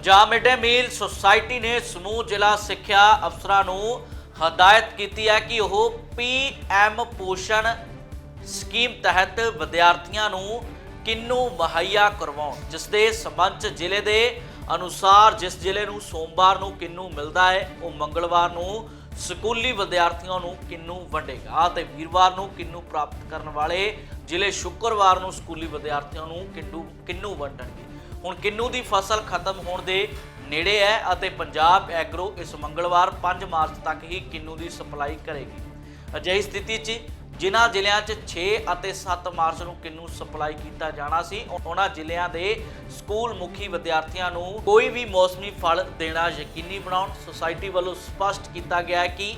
Punjab mid day meal society ਨੇ ਸਮੂਹ ਜ਼ਿਲ੍ਹਾ ਸਿੱਖਿਆ ਅਫਸਰਾਂ ਨੂੰ ਹਦਾਇਤ ਕੀਤੀ ਹੈ ਕਿ ਉਹ ਪੀਐਮ ਪੋਸ਼ਣ ਸਕੀਮ ਤਹਿਤ ਵਿਦਿਆਰਥੀਆਂ ਨੂੰ ਕਿੰਨੂ ਮੁਹੱਈਆ ਕਰਵਾਉਣ, ਜਿਸ ਦੇ ਸਬੰਧ ਜ਼ਿਲ੍ਹੇ ਦੇ ਅਨੁਸਾਰ ਜਿਸ ਜ਼ਿਲ੍ਹੇ ਨੂੰ ਸੋਮਵਾਰ ਨੂੰ ਕਿੰਨੂ ਮਿਲਦਾ ਹੈ, ਉਹ ਮੰਗਲਵਾਰ ਨੂੰ ਸਕੂਲੀ ਵਿਦਿਆਰਥੀਆਂ ਨੂੰ ਕਿੰਨੂ ਵੰਡੇਗਾ ਤੇ ਵੀਰਵਾਰ ਨੂੰ ਕਿੰਨੂ ਪ੍ਰਾਪਤ ਕਰਨ ਵਾਲੇ ਜ਼ਿਲ੍ਹੇ ਸ਼ੁੱਕਰਵਾਰ ਨੂੰ ਸਕੂਲੀ ਵਿਦਿਆਰਥੀਆਂ ਨੂੰ ਕਿੰਨੂ ਕਿੰਨੂ ਵੰਡਣਗੇ। ਹੁਣ ਕਿੰਨੂ ਦੀ ਫਸਲ ਖਤਮ ਹੋਣ ਦੇ ਨੇੜੇ ਹੈ ਅਤੇ ਪੰਜਾਬ ਐਗਰੋ ਇਸ ਮੰਗਲਵਾਰ 5 ਮਾਰਚ ਤੱਕ ਹੀ ਕਿੰਨੂ ਦੀ ਸਪਲਾਈ ਕਰੇਗੀ। ਅਜਿਹੀ ਸਥਿਤੀ 'ਚ ਜਿਨ੍ਹਾਂ ਜ਼ਿਲ੍ਹਿਆਂ 'ਚ 6 ਅਤੇ 7 ਮਾਰਚ ਨੂੰ ਕਿੰਨੂ ਸਪਲਾਈ ਕੀਤਾ ਜਾਣਾ ਸੀ, ਉਹਨਾਂ ਜ਼ਿਲ੍ਹਿਆਂ ਦੇ ਸਕੂਲ ਮੁਖੀ ਵਿਦਿਆਰਥੀਆਂ ਨੂੰ ਕੋਈ ਵੀ ਮੌਸਮੀ ਫਲ ਦੇਣਾ ਯਕੀਨੀ ਬਣਾਉਣ, ਸੁਸਾਇਟੀ ਵੱਲੋਂ ਸਪਸ਼ਟ ਕੀਤਾ ਗਿਆ ਹੈ ਕਿ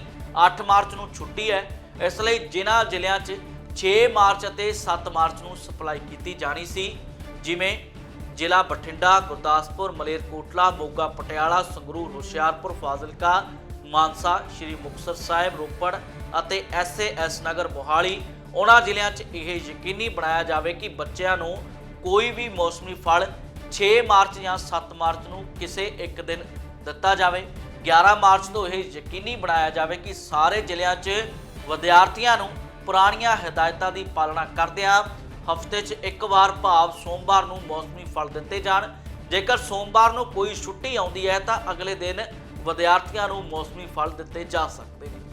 8 ਮਾਰਚ ਨੂੰ ਛੁੱਟੀ ਹੈ। ਇਸ ਲਈ ਜਿਨ੍ਹਾਂ ਜ਼ਿਲ੍ਹਿਆਂ 'ਚ 6 ਮਾਰਚ ਅਤੇ 7 ਮਾਰਚ ਨੂੰ ਸਪਲਾਈ ਕੀਤੀ ਜਾਣੀ ਸੀ, ਜਿਵੇਂ ਜ਼ਿਲ੍ਹਾ ਬਠਿੰਡਾ, ਗੁਰਦਾਸਪੁਰ, ਮਲੇਰਕੋਟਲਾ, ਮੋਗਾ, ਪਟਿਆਲਾ, ਸੰਗਰੂਰ, ਹੁਸ਼ਿਆਰਪੁਰ, ਫਾਜ਼ਿਲਕਾ, ਮਾਨਸਾ, ਸ਼੍ਰੀ ਮੁਕਤਸਰ ਸਾਹਿਬ, ਰੋਪੜ ਅਤੇ ਐਸਏਐਸ ਨਗਰ ਮੋਹਾਲੀ। ਉਹਨਾਂ ਜ਼ਿਲ੍ਹਿਆਂ 'ਚ ਇਹ ਯਕੀਨੀ ਬਣਾਇਆ ਜਾਵੇ ਕਿ ਬੱਚਿਆਂ ਨੂੰ ਕੋਈ ਵੀ ਮੌਸਮੀ ਫਲ 6 ਮਾਰਚ ਜਾਂ 7 ਮਾਰਚ ਨੂੰ ਕਿਸੇ ਇੱਕ ਦਿਨ ਦਿੱਤਾ ਜਾਵੇ। 11 ਮਾਰਚ ਤੋਂ ਇਹ ਯਕੀਨੀ ਬਣਾਇਆ ਜਾਵੇ ਕਿ ਸਾਰੇ ਜ਼ਿਲ੍ਹਿਆਂ 'ਚ ਵਿਦਿਆਰਥੀਆਂ ਨੂੰ ਪੁਰਾਣੀਆਂ ਹਦਾਇਤਾਂ ਦੀ ਪਾਲਣਾ ਕਰਦਿਆਂ ਹਫ਼ਤੇ 'ਚ ਇੱਕ ਵਾਰ ਭਾਵ ਸੋਮਵਾਰ ਨੂੰ ਮੌਸਮੀ ਫਲ ਦਿੱਤੇ ਜਾਣ। ਜੇਕਰ ਸੋਮਵਾਰ ਨੂੰ ਕੋਈ ਛੁੱਟੀ ਆਉਂਦੀ ਹੈ ਤਾਂ ਅਗਲੇ ਦਿਨ ਵਿਦਿਆਰਥੀਆਂ ਨੂੰ ਮੌਸਮੀ ਫਲ ਦਿੱਤੇ ਜਾ ਸਕਦੇ ਨੇ।